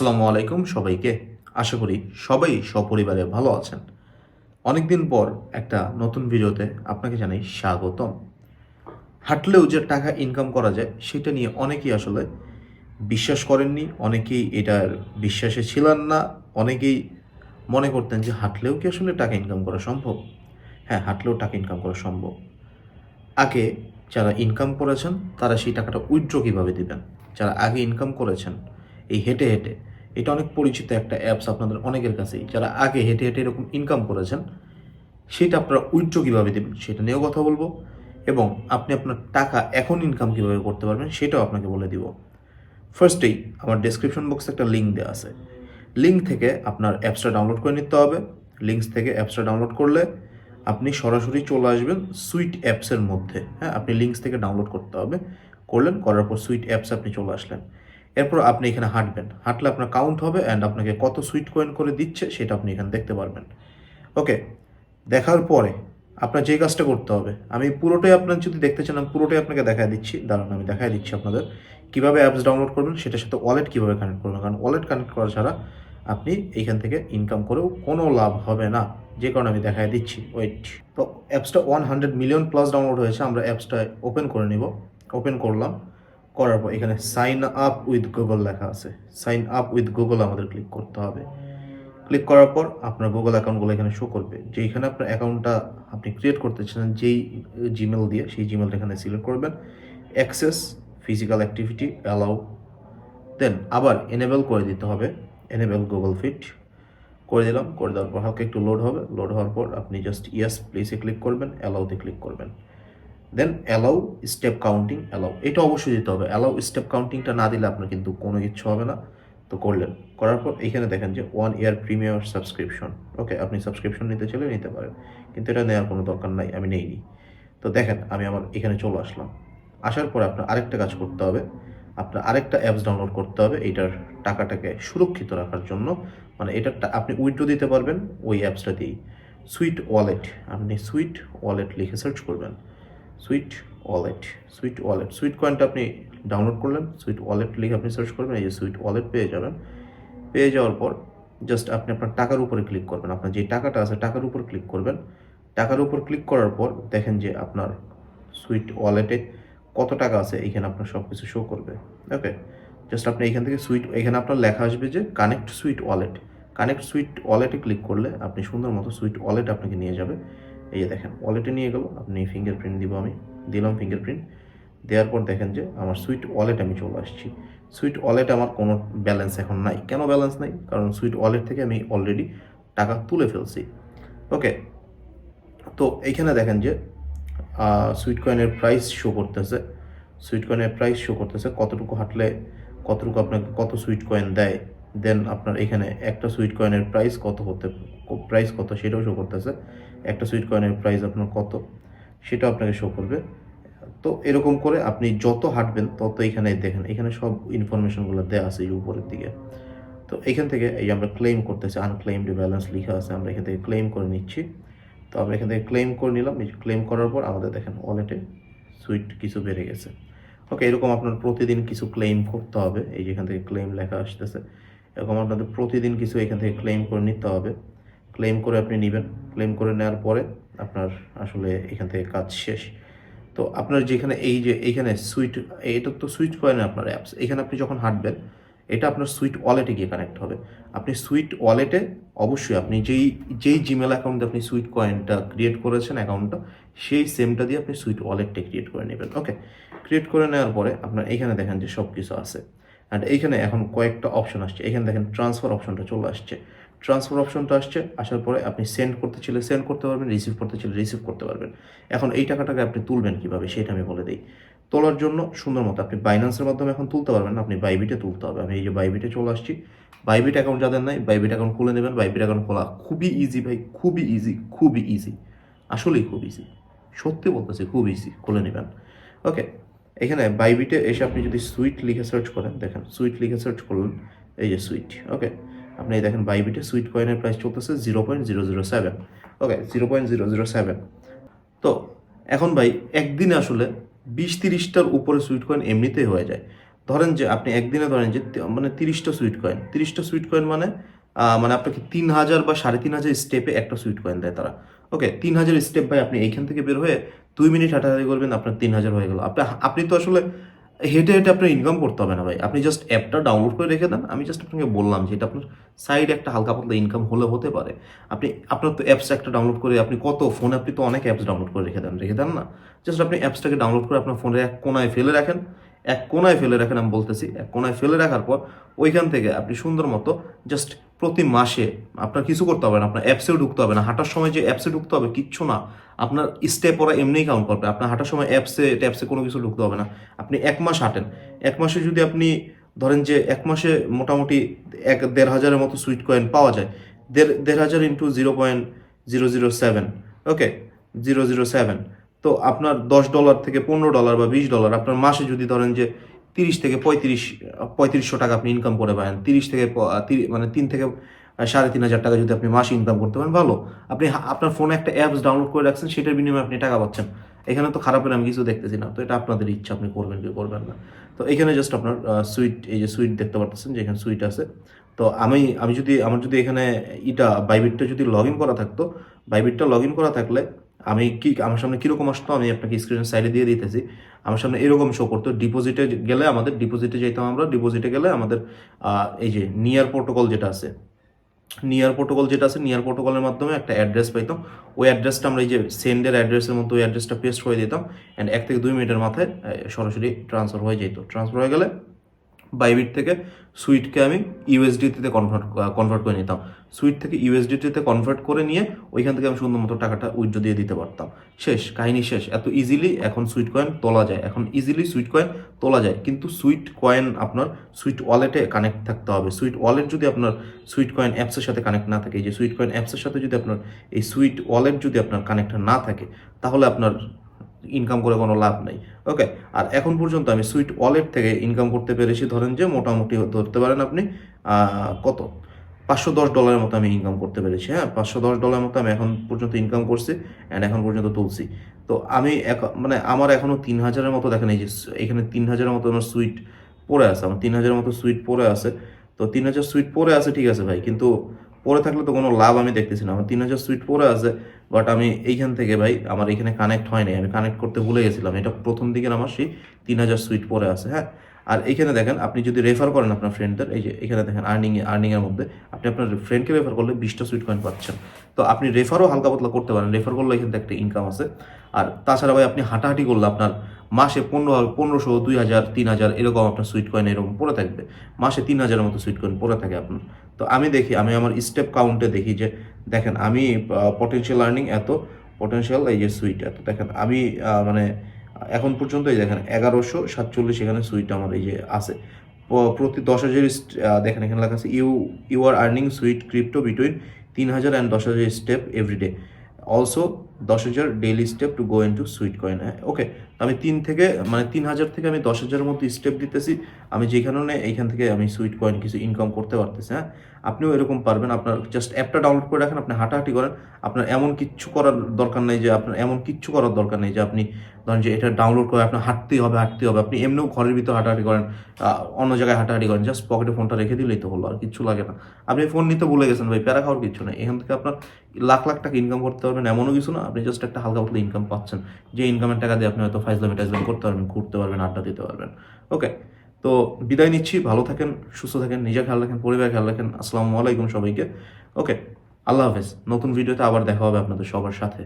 আসসালামু আলাইকুম সবাইকে। আশা করি সবাই সপরিবারে ভালো আছেন। অনেকদিন পর একটা নতুন ভিডিওতে আপনাকে জানাই স্বাগতম। হাঁটলেও যে টাকা ইনকাম করা যায়, সেটা নিয়ে অনেকেই আসলে বিশ্বাস করেননি, অনেকেই এটার বিশ্বাসে ছিলেন না, অনেকেই মনে করতেন যে হাঁটলেও কি আসলে টাকা ইনকাম করা সম্ভব? হ্যাঁ হাঁটলেও টাকা ইনকাম করা সম্ভব। আগে যারা ইনকাম করেছেন, তারা সেই টাকাটা উইথড্র কীভাবে দিবেন? যারা আগে ইনকাম করেছেন, এই হেঁটে হেঁটে এটা অনেক পরিচিত একটা অ্যাপস আপনাদের অনেকের কাছেই, যারা আগে হেঁটে হেঁটে এরকম ইনকাম করেছেন, সেটা আপনারা উইথড্র কীভাবে দেবেন সেটা নিয়েও কথা বলব এবং আপনি আপনার টাকা এখন ইনকাম কীভাবে করতে পারবেন সেটাও আপনাকে বলে দিব। ফার্স্টেই আমার ডেসক্রিপশন বক্সে একটা লিঙ্ক দেওয়া আছে। লিঙ্ক থেকে আপনার অ্যাপসটা ডাউনলোড করে নিতে হবে। লিঙ্কস থেকে অ্যাপসটা ডাউনলোড করলে আপনি সরাসরি চলে আসবেন সুইট অ্যাপসের মধ্যে। হ্যাঁ আপনি লিঙ্কস থেকে ডাউনলোড করতে হবে। করলেন, করার পর সুইট অ্যাপস আপনি চলে আসলেন। এরপর আপনি এখানে হাঁটবেন। হাঁটলে আপনার কাউন্ট হবে অ্যান্ড আপনাকে কত সুইট কয়েন করে দিচ্ছে সেটা আপনি এখানে দেখতে পারবেন। ওকে দেখার পরে আপনার যে কাজটা করতে হবে, আমি পুরোটাই আপনার যদি দেখতে চান, আমি পুরোটাই আপনাকে দেখায় দিচ্ছি। দাঁড়ান, আমি দেখাই দিচ্ছি আপনাদের। কীভাবে অ্যাপস ডাউনলোড করবেন সেটার সাথে ওয়ালেট কীভাবে কানেক্ট করবেন? কারণ ওয়ালেট কানেক্ট করা ছাড়া আপনি এইখান থেকে ইনকাম করেও কোনো লাভ হবে না। যে কারণে আমি দেখায় দিচ্ছি। ওয়েট তো অ্যাপসটা one hundred million plus download হয়েছে, আমরা অ্যাপসটা ওপেন করে নিব। ওপেন করলাম। করার পর এখানে সাইন আপ উইথ গুগল লেখা আছে। সাইন আপ উইথ গুগল আমাদের ক্লিক করতে হবে। ক্লিক করার পর আপনার গুগল অ্যাকাউন্টগুলো এখানে শো করবে। যে এখানে আপনার অ্যাকাউন্টটা আপনি ক্রিয়েট করতে চান, যেই জিমেল দিয়ে সেই জিমেলটা এখানে সিলেক্ট করবেন। অ্যাক্সেস ফিজিক্যাল অ্যাক্টিভিটি অ্যালাউ দেন আবার এনেবেল করে দিতে হবে। এনেবেল গুগল ফিট করে দিলাম, করে দেওয়ার পর হালকা একটু লোড হবে। লোড হওয়ার পর আপনি জাস্ট ইয়েস প্লেসে ক্লিক করবেন অ্যালাউতে ক্লিক করবেন। Then allow step counting allow এটা অবশ্যই দিতে হবে। অ্যালাউ স্টেপ কাউন্টিংটা না দিলে আপনার কিন্তু কোনো কিছু হবে না। তো করলেন। করার পর এখানে দেখেন যে one year premier subscription okay আপনি সাবস্ক্রিপশন নিতে চলে নিতে পারেন। কিন্তু এটা নেওয়ার কোনো দরকার নাই, আমি নেইনি। তো দেখেন, আমি আমার এখানে চলে আসলাম। আসার পর আপনার আরেকটা কাজ করতে হবে। আপনার আরেকটা অ্যাপস ডাউনলোড করতে হবে এইটার টাকাটাকে সুরক্ষিত রাখার জন্য। মানে এটা আপনি উইথড্র দিতে পারবেন ওই অ্যাপসটা দিয়েই। সুইট ওয়ালেট আপনি সুইট ওয়ালেট লিখে সার্চ করবেন। Sweat Wallet Sweat Wallet. Sweat কয়েনটা আপনি ডাউনলোড করলেন, সুইট ওয়ালেট লিখে আপনি সার্চ করবেন, এই যে সুইট ওয়ালেট পেয়ে যাবেন। পেয়ে যাওয়ার পর জাস্ট আপনি আপনার টাকার উপরে ক্লিক করবেন। আপনার যে টাকাটা আছে টাকার উপর ক্লিক করবেন। টাকার উপর ক্লিক করার পর দেখেন যে আপনার সুইট ওয়ালেটে কত টাকা আছে, এখানে আপনার সব কিছু শো করবে। ওকে জাস্ট আপনি এখান থেকে সুইট, এখানে আপনার লেখা আসবে যে connect Sweat Wallet. Connect Sweat ওয়ালেটে ক্লিক করলে আপনি সুন্দর মতো সুইট ওয়ালেট আপনাকে নিয়ে যাবে। এই যে দেখেন ওয়ালেটে নিয়ে গেল, আপনি ফিঙ্গারপ্রিন্ট দিব আমি, দিলাম ফিঙ্গারপ্রিন্ট দেওয়ার পর দেখেন যে আমার সুইট ওয়ালেট আমি চলে আসছি। সুইট ওয়ালেট আমার কোনো ব্যালেন্স এখন নাই। কেন ব্যালেন্স নাই? কারণ সুইট ওয়ালেট থেকে আমি অলরেডি টাকা তুলে ফেলছি। ওকে তো এইখানে দেখেন যে সুইট কয়েনের প্রাইস শো করতেছে। সুইট কয়েনের প্রাইস শো করতেছে, কতটুকু হাঁটলে, কতটুকু আপনাকে কত সুইট কয়েন দেয়। দেন আপনার এখানে একটা সুইট কয়েনের প্রাইস কত হতে প্রাইস কত সেটাও শো করতেছে। একটা সুইট কয়েনের প্রাইস আপনার কত, সেটাও আপনাকে শো করবে। তো এরকম করে আপনি যত হাঁটবেন, তত এখানে দেখেন, এখানে সব ইনফরমেশনগুলো দেওয়া আছে এই উপরের দিকে। তো এখান থেকে এই আমরা ক্লেম করতেছি আনক্লেমড ব্যালেন্স লেখা আছে, আমরা এখান থেকে ক্লেম করে নিচ্ছি। তো আমরা এখান থেকে ক্লেম করে নিলাম ক্লেম করার পর আমাদের দেখেন ওয়ালেটে সুইট কিছু বেড়ে গেছে। ওকে এরকম আপনার প্রতিদিন কিছু ক্লেম করতে হবে, এই যেখান থেকে ক্লেম লেখা আসতেছে। এরকম আপনাদের প্রতিদিন কিছু এখান থেকে ক্লেম করে নিতে হবে। ক্লেম করে আপনি নেবেন। ক্লেম করে নেওয়ার পরে আপনার আসলে এখান থেকে কাজ শেষ। তো আপনার যেখানে এই যে এইখানে সুইট এটা তো সুইট কয়েন আপনার অ্যাপস এখানে আপনি যখন হাঁটবেন, এটা আপনার সুইট ওয়ালেটে গিয়ে কানেক্ট হবে। আপনি সুইট ওয়ালেটে অবশ্যই আপনি যেই যেই জিমেল অ্যাকাউন্টে আপনি সুইট কয়েনটা ক্রিয়েট করেছেন অ্যাকাউন্টটা সেই সেমটা দিয়ে আপনি সুইট ওয়ালেটটা ক্রিয়েট করে নেবেন। ওকে ক্রিয়েট করে নেওয়ার পরে আপনার এখানে দেখেন যে সব কিছু আছে। অ্যান্ড এইখানে এখন কয়েকটা অপশন আসছে। এখানে দেখেন ট্রান্সফার অপশনটা চলে আসছে। ট্রান্সফার অপশনটা আসছে, আসার পরে আপনি সেন্ড করতে চাইলে সেন্ড করতে পারবেন রিসিভ করতে চাইলে রিসিভ করতে পারবেন। এখন এই টাকাটাকে আপনি তুলবেন কীভাবে সেটা আমি বলে দিই। তোলার জন্য সুন্দর মতো আপনি বাইন্যান্সের মাধ্যমে এখন তুলতে পারবেন, আপনি বাইবিটে তুলতে হবে। আমি এই যে বাইবিটে চলে আসছি বাইবিট অ্যাকাউন্ট যাদের নাই বাইবিট অ্যাকাউন্ট খুলে নেবেন বাইবিট অ্যাকাউন্ট খোলা খুবই ইজি ভাই, খুবই ইজি খুবই ইজি আসলেই খুব ইজি সত্যি বলতেছি, খুব ইজি খুলে নেবেন। ওকে এখানে বাইবিটে এসে আপনি যদি সুইট লিখে সার্চ করেন, দেখেন সুইট লিখে সার্চ করলেন, এই যে সুইট ওকে আপনি দেখেন বাইবিটে সুইট কয়েনের প্রাইস চলতেছে zero point zero zero seven okay zero point zero zero seven তো এখন ভাই, একদিনে আসলে বিশ তিরিশটার উপরে সুইট কয়েন এমনিতেই হয়ে যায়। ধরেন যে আপনি একদিনে ধরেন যে মানে তিরিশটা সুইট কয়েন তিরিশটা সুইট কয়েন মানে মানে আপনাকে তিন হাজার বা সাড়ে তিন হাজার স্টেপে একটা সুইট কয়েন দেয় তারা। ওকে তিন হাজার স্টেপ ভাই আপনি এইখান থেকে বের হয়ে দুই মিনিট হাঁটাহাঁটি করবেন, আপনার তিন হাজার হয়ে গেল। আপনি আপনি তো আসলে হেঁটে হেঁটে আপনার ইনকাম করতে হবে না ভাই। আপনি জাস্ট অ্যাপটা ডাউনলোড করে রেখে দেন। আমি জাস্ট আপনাকে বললাম যে এটা আপনার সাইডে একটা হালকা পাতলা ইনকাম হলে হতে পারে। আপনি, আপনার তো অ্যাপস একটা ডাউনলোড করে আপনি কত ফোনে আপনি তো অনেক অ্যাপস ডাউনলোড করে রেখে দেন। রেখে দেন না? জাস্ট আপনি অ্যাপসটাকে ডাউনলোড করে আপনার ফোনের এক কোনায় ফেলে রাখেন। এক কোনায় ফেলে রাখেন আমি বলতেছি। এক কোনায় ফেলে রাখার পর ওইখান থেকে আপনি সুন্দর মতো জাস্ট প্রতি মাসে আপনার কিছু করতে হবে না। আপনার অ্যাপসেও ঢুকতে হবে না। হাঁটার সময় যে অ্যাপসে ঢুকতে হবে, কিচ্ছু না। আপনার স্টেপ ওরা এমনিই কাউন্ট করবে। আপনার হাঁটার সময় অ্যাপসে ট্যাপসে কোনো কিছু ঢুকতে হবে না। আপনি এক মাস হাঁটেন। এক মাসে যদি আপনি ধরেন যে এক মাসে মোটামুটি এক দেড় হাজারের মতো সুইট কয়েন পাওয়া যায়, দেড় দেড় হাজার into zero point zero zero seven okay zero zero seven তো আপনার দশ ডলার থেকে পনেরো ডলার বা বিশ ডলার আপনার মাসে যদি ধরেন যে তিরিশ থেকে পঁয়ত্রিশ, পঁয়ত্রিশশো টাকা আপনি ইনকাম করে পাবেন। তিরিশ থেকে মানে তিন থেকে সাড়ে তিন হাজার টাকা যদি আপনি মাসে ইনকাম করতে পারেন, ভালো। আপনি আপনার ফোনে একটা অ্যাপস ডাউনলোড করে রাখছেন, সেটার বিনিময়ে আপনি টাকা পাচ্ছেন। এখানে তো খারাপের আমি কিছু দেখতেছি না, তো এটা আপনাদের ইচ্ছা, আপনি করবেন কি করবেন না। তো এখানে জাস্ট আপনার সুইট এই যে সুইট দেখতে পাচ্ছেন যে এখানে সুইট আছে। তো আমি আমি যদি, আমার যদি এখানে ইটা বাইবিটটা যদি লগ ইন করা থাকতো বাইবিটটা লগ ইন করা থাকলে আমি কি, আমার সামনে কীরকম আসতো, আমি আপনাকে স্ক্রিনের সাইডে দিয়ে দিতেছি। আমার সামনে এরকম শো করতো ডিপোজিটে গেলে আমাদের ডিপোজিটে যেতাম আমরা ডিপোজিটে গেলে আমাদের এই যে নিয়ার প্রোটোকল যেটা আছে নিয়ার প্রোটোকল যেটা আছে নিয়ার প্রোটোকলের মাধ্যমে একটা অ্যাড্রেস পাইতাম। ওই অ্যাড্রেসটা আমরা এই যে সেন্ডের অ্যাড্রেসের মধ্যে ওই অ্যাড্রেসটা পেস্ট করে দিতাম অ্যান্ড এক থেকে দুই মিনিটের মাথায় সরাসরি ট্রান্সফার হয়ে যেত ট্রান্সফার হয়ে গেলে বাইবিট থেকে সুইটকে আমি ইউএসডিতে কনভার্ট কনভার্ট করে নিতাম। সুইট থেকে ইউএসডিতে কনভার্ট করে নিয়ে ওইখান থেকে আমি সুন্দর মতো টাকাটা উইথড্র দিয়ে দিতে পারতাম। শেষ, কাহিনী শেষ। এত ইজিলি এখন সুইট কয়েন তোলা যায়। এখন ইজিলি সুইট কয়েন তোলা যায়। কিন্তু সুইট কয়েন আপনার সুইট ওয়ালেটে কানেক্ট থাকতে হবে। সুইট ওয়ালেট যদি আপনার সুইট কয়েন অ্যাপসের সাথে কানেক্ট না থাকে, এই যে সুইট কয়েন অ্যাপসের সাথে যদি আপনার এই সুইট ওয়ালেট যদি আপনার কানেক্ট না থাকে, তাহলে আপনার ইনকাম করে কোনো লাভ নেই। ওকে আর এখন পর্যন্ত আমি সুইট ওয়ালেট থেকে ইনকাম করতে পেরেছি, ধরেন যে মোটামুটি ধরতে পারেন আপনি কত? পাঁচশো দশ ডলারের মতো আমি ইনকাম করতে পেরেছি হ্যাঁ? পাঁচশো দশ ডলারের মতো আমি এখন পর্যন্ত ইনকাম করছি অ্যান্ড এখন পর্যন্ত তুলছি। তো আমি মানে আমার এখনও তিন হাজারের মতো, দেখেন এই যে এখানে তিন হাজারের মতো আমার সুইট পড়ে আছে, আমার তিন হাজারের মতো সুইট পড়ে আছে। তো তিন হাজার সুইট পড়ে আছে, ঠিক আছে ভাই, কিন্তু পড়ে থাকলে তো কোনো লাভ আমি দেখতেছি না। আমার তিন হাজার সুইট পরে আছে বাট আমি এইখান থেকে ভাই, আমার এখানে কানেক্ট হয়নি আমি কানেক্ট করতে ভুলে গেছিলাম। এটা প্রথম দিকের আমার সেই তিন হাজার সুইট পরে আছে হ্যাঁ? আর এখানে দেখেন, আপনি যদি রেফার করেন আপনার ফ্রেন্ডদের এই যে এখানে দেখেন আর্নিং আর্নিংয়ের মধ্যে, আপনি আপনার ফ্রেন্ডকে রেফার করলে বিশটা সুইট কয়েন পাচ্ছেন। তো আপনি রেফারও হালকা পাতলা করতে পারেন। রেফার করলে এখান থেকে একটা ইনকাম আছে। আর তাছাড়া ভাই, আপনি হাঁটাহাঁটি করলে আপনার মাসে পনেরো পনেরোশো দুই হাজার তিন হাজার এরকম আপনার সুইট কয়েন এরকম পড়ে থাকবে। মাসে তিন হাজারের মতো সুইট কয়েন পড়ে থাকে আপনার। তো আমি দেখি, আমি আমার স্টেপ কাউন্টে দেখি যে, দেখেন আমি পটেনশিয়াল আর্নিং এত পটেনশিয়াল এই যে সুইট এত। দেখেন আমি মানে এখন পর্যন্ত এই দেখেন এগারোশো সাতচল্লিশ এখানে সুইট আমার এই যে আছে। প্রতি দশ হাজার দেখেন এখানে লেখা আছে you you are earning Sweat crypto between তিন হাজার অ্যান্ড দশ হাজার স্টেপ এভরিডে অলসো দশ হাজার daily step to go in to Sweat coin okay আমি তিন থেকে মানে তিন হাজার থেকে আমি দশ হাজারের মতো স্টেপ দিতেছি। আমি যেখানে এইখান থেকে আমি সুইট কয়েন কিছু ইনকাম করতে পারতেছি হ্যাঁ? আপনিও এরকম পারবেন। আপনার জাস্ট অ্যাপটা ডাউনলোড করে রাখেন, আপনি হাঁটাহাঁটি করেন। আপনার এমন কিচ্ছু করার দরকার নেই যে আপনার, এমন কিচ্ছু করার দরকার নেই যে আপনি ধরেন যে এটা ডাউনলোড করে আপনার হাঁটতেই হবে হাঁটতেই হবে। আপনি এমনিও ঘরের ভিতর হাঁটাহাঁটি করেন অন্য জায়গায় হাঁটাহাঁটি করেন জাস্ট পকেটে ফোনটা রেখে দিলেই তো হলো, আর কিচ্ছু লাগে না। আপনি ফোন নিতে ভুলে গেছেন ভাই, প্যারা খাওয়ার কিছু নেই। এখান থেকে আপনার লাখ লাখ টাকা ইনকাম করতে পারবেন, এমনও কিছু না। আপনি জাস্ট একটা হালকা পাতলা ইনকাম পাচ্ছেন। যে ইনকামের টাকা দিয়ে আপনি হয়তো ফাইজলামি টাইজলামি করতে পারবেন, ঘুরতে পারবেন, আড্ডা দিতে পারবেন। ওকে তো বিদায় নিচ্ছি, ভালো থাকেন, সুস্থ থাকেন নিজে খেয়াল রাখেন পরিবার খেয়াল রাখেন। আসসালামু আলাইকুম সবাইকে। ওকে আল্লাহ হাফেজ। নতুন ভিডিওতে আবার দেখা হবে আপনাদের সবার সাথে।